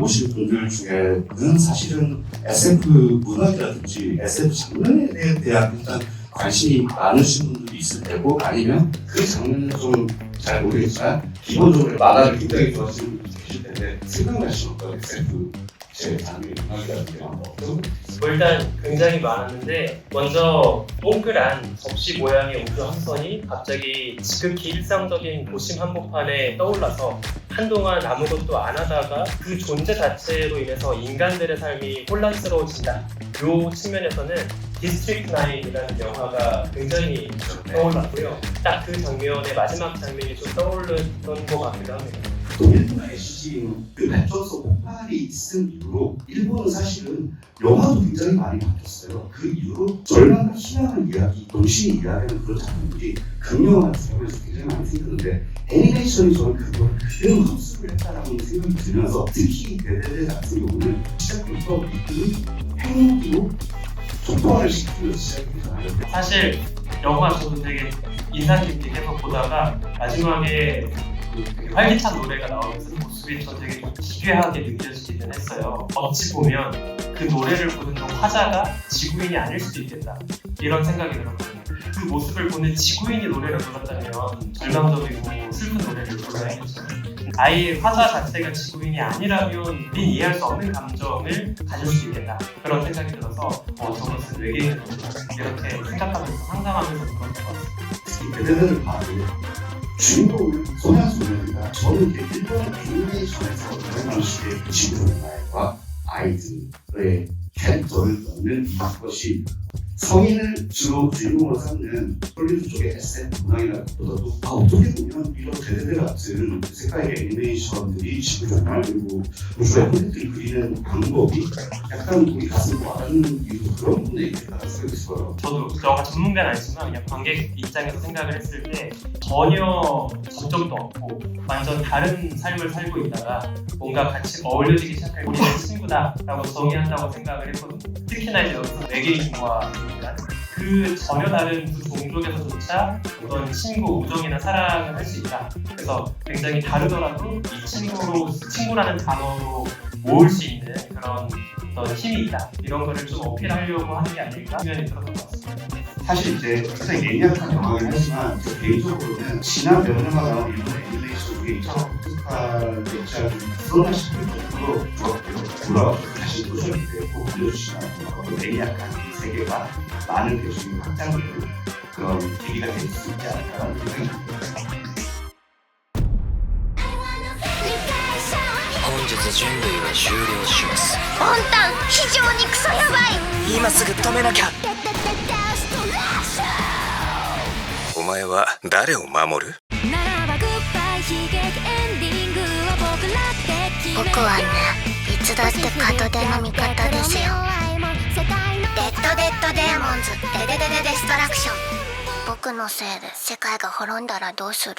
보실 분들 중에는 사실은 SF 문학이라든지 SF 장르에 대한 일단 관심이 많으신 분들이 있을 테고 아니면 그 장르는 좀 잘 모르겠지만 기본적으로 만화를 굉장히 좋아하시는 분들이 계실 텐데 생각나시는 어떤 SF 제 장르 문학이라든지 어떤 뭐 일단 굉장히 많았는데 먼저 동그란 접시 모양의 우주 함선이 갑자기 지극히 일상적인 도심 한복판에 떠올라서 한동안 아무것도 안 하다가 그 존재 자체로 인해서 인간들의 삶이 혼란스러워진다. 요 측면에서는 디스트릭트 9이라는 영화가 굉장히 떠올랐고요. 딱 그 장면의 마지막 장면이 좀 떠올랐던 것 같기도 합니다. 또 일본의 시즌 그 랩터스 폭발이 있은 이후로 일본은 사실은 영화도 굉장히 많이 바뀌었어요. 그 이후로 절망과 희망을 이야기, 동시에 이야기하는 그런 작품들이 극영화 작품에서 굉장히 많이 생겼는데 애니메이션이 저는 그걸 그대로 흡수를 했다라는 생각이 들면서 특히 데데데 같은 경우는 시작부터 이끄는 행동으로 촉발을 시키는 시작이 되잖아요. 사실 영화 저도 되게 인상 깊게 계속 보다가 마지막에 활기찬 노래가 나오면서 그 모습이 저 되게 좀 기괴하게 느껴지기는 했어요. 어찌 보면 그 노래를 부르는 화자가 지구인이 아닐 수도 있겠다 이런 생각이 들었거든요. 그 모습을 보는 지구인이 노래를 불렀다면 절망적이고 슬픈 노래를 불러야겠죠. 아예 화자 자체가 지구인이 아니라면 우린 이해할 수 없는 감정을 가질 수 있겠다 그런 생각이 들어서 어, 저것은 외계인의 노래다 이렇게 생각하면서 상상하면서 들었던 것 같습니다. 그대들을 봐도 주인공은 소녀소녀입니다. 저는 이제 일본 애니메이션에서 유명시대 지구의 아이들의 캐릭터를 넣는 이것이 성인을 주로 주인공으로 삼는 헐리우드 쪽의 SF 문학이라기보다도 아, 어떻게 보면 이런 대대대 같은 세가의 애니메이션들이 지구 정말 그리고 우주의 콘텐츠를 그리는 방법이 약간 우리 가슴 와닿는 이유도 그런 부분에 있겠다는 생각이 들어요. 저도 영화 전문가는 아니지만 그냥 관객 입장에서 생각을 했을 때 전혀 접점도 없고 완전 다른 삶을 살고 있다가 뭔가 같이 어울려지기 시작할 우리는 친구다라고 정의한다고 생각을 했거든요. 특히나 이제 여기서 외계인과 그 전혀 다른 두 종족에서조차 어떤 친구, 우정이나 사랑을 할 수 있다. 그래서 굉장히 다르더라도 이 친구로 친구라는 단어로 모을 수 있는 그런 어떤 힘이 있다. 이런 거를 좀 어필하려고 하는 게 아닐까 생각이 들었던 것 같습니다. 사실 이제 굉장히 예리한 영화긴 하지만 제 개인적으로는 지난 몇 년간 나온 일본 애니메이션 중에 2차 포스카의 역사를 좀 드러나 싶을 정도로 좋았고요. 돌아와서 다 시 도전이 되고 알려주시는 어떤 매니악한 이 세계가 많은 대중이 확장되는 그런 계기가 될 수 있지 않을까라는 생각이 듭니다. 本日人類は終了しますボンタン非常にクソヤバい今すぐ止めなきゃお前は誰を守るならばグッバイ悲劇エンディングは僕らって決めよう僕はね いつだって門出の味方ですよ。デッドデッドデーモンズデデデデデストラクション僕のせいで世界が滅んだらどうする